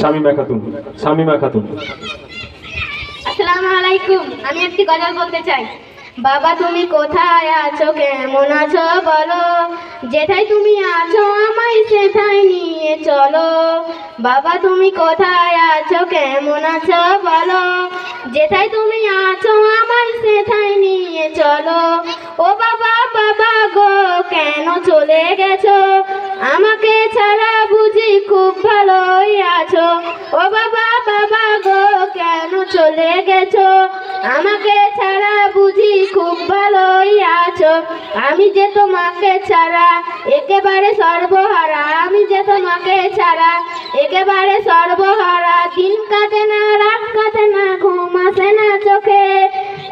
শামিমা খাতুন শামিমা খাতুন। আসসালামু আলাইকুম আমি একটি গজল বলতে চাই। বাবা, তুমি কোথায় আছো? কেমন আছো? বলো। যেথায় তুমি আছো, আমায় সেথায় নিয়ে চলো। বাবা, তুমি কোথায় আছো? কেমন আছো? বলো। যেথায় তুমি আছো, আমায় সেথায় নিয়ে চলো। ও বাবা বাবা গো, কেন চলে গেছো? আমাকে আছো? ও বাবা বাবা গো, কেন চলে গেছো? আমাকে ছাড়া বুঝি খুব ভালোই আছো। আমি যে তোমাকে ছাড়া একেবারে সর্বহারা, আমি যে তোমাকে ছাড়া একেবারে সর্বহারা, দিন কাটে না, রাত কাটে না, ঘুম আসে না চোখে।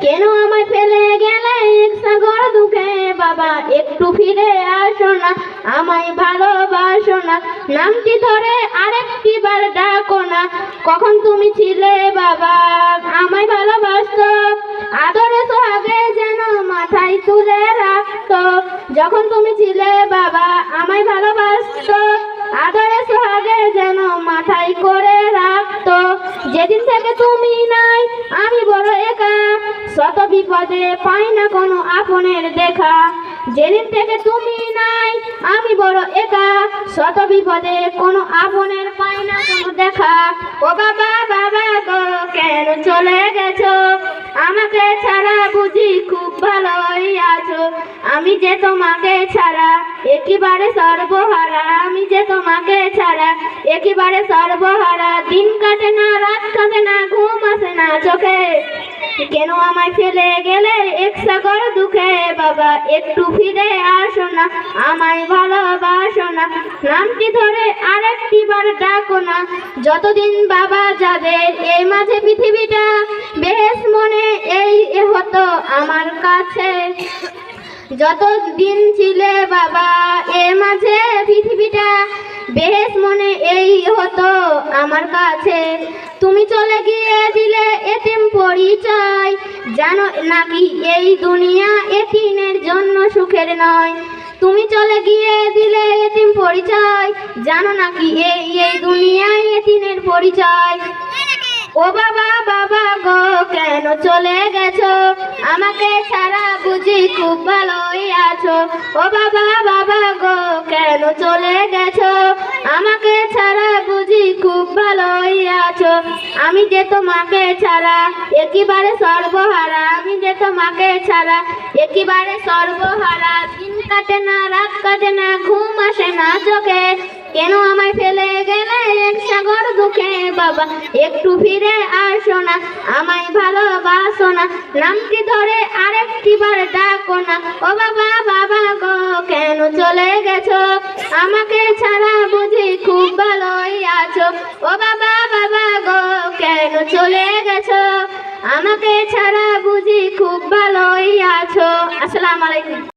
কেন আমায় ফেলে গেলে এক সাগর দুঃখে? বাবা, একটু ফিরে আসো না, আমায় ভালোবাসো। না নামটি ধরে আরেকটি বার ডাকো না। কখন তুমি ছিলে বাবা? আমায় ভালোবাসতো। আদরে সোহাগে যেন মাথায় তুলে রাখতো। যখন তুমি ছিলে বাবা, আমায় ভালোবাসতো। আদরে সোহাগে যেন মাথায় করে রাখতো। যেদিন থেকে তুমি নাই, আমি বড় একা। শত বিপদে পাই না কোনো আপনের দেখা। যেদিন থেকে তুমি নাই, আমি বড় একা। শত বিপদে কোনো আপনের পাই না কোনো দেখা। ও বাবা বাবা গো, কেন চলে গেছো? আমাকে ছাড়া বুঝি খুব ভালোই আছো। আমি যে তোমাকে ছাড়া, একেবারে সর্বহারা। আমি যে তোমাকে ছাড়া, একেবারে সর্বহারা। দিন কাটে না, রাত কাটে না, ঘুম আসে না চোখে। কেন আমায় ফেলে গেলে? এক কর দুঃখে, বাবা, একটু ফিরে আসো না। আমায় ভালোবাসো না। নামটি ধরে আরেকটি বার ডাকো না। যতদিন বাবা যাবে এই মাঝে পৃথিবীটা বেশ মনে এই হতো আমার কাছে। যত দিন ছিলে বাবা, এ মাঝে পৃথিবীটা বেশ মনে এই হতো আমার কাছে। তুমি চলে গিয়ে দিলে এতিম পরিচয়, জানো নাকি এই দুনিয়া এতিমের জন্য সুখের নয়। তুমি চলে গিয়ে দিলে এতিম পরিচয়, জানো নাকি এই এই দুনিয়ায় এতিমের পরিচয়। ও বাবা কেন চলে গেছো? আমাকে ছাড়া বুঝি খুব ভালোই আছো। ও বাবা বাবা গো, কেন চলে গেছো? আমাকে ছাড়া বুঝি খুব ভালোই আছো। আমি যে তোমাকে ছাড়া একেবারে সর্বহারা, আমি যে তোমাকে ছাড়া একেবারে সর্বহারা, দিন কাটে না, রাত কাটে না, ঘুম আসে না চোখে। কেন আমায় ফেলে এক সাগর দুঃখে বাবা, একটু ফিরে আসো না, আমায় ভালোবাসো না। নামটি ধরে আরেকটি বার ডাকো না। ও বাবা বাবা গো, কেন চলে গেছো? আমাকে ছাড়া বুঝি খুব ভালোই আছো। ও বাবা বাবা গো, কেন চলে গেছো? আমাকে ছাড়া বুঝি খুব ভালোই আছো। আসসালামু আলাইকুম।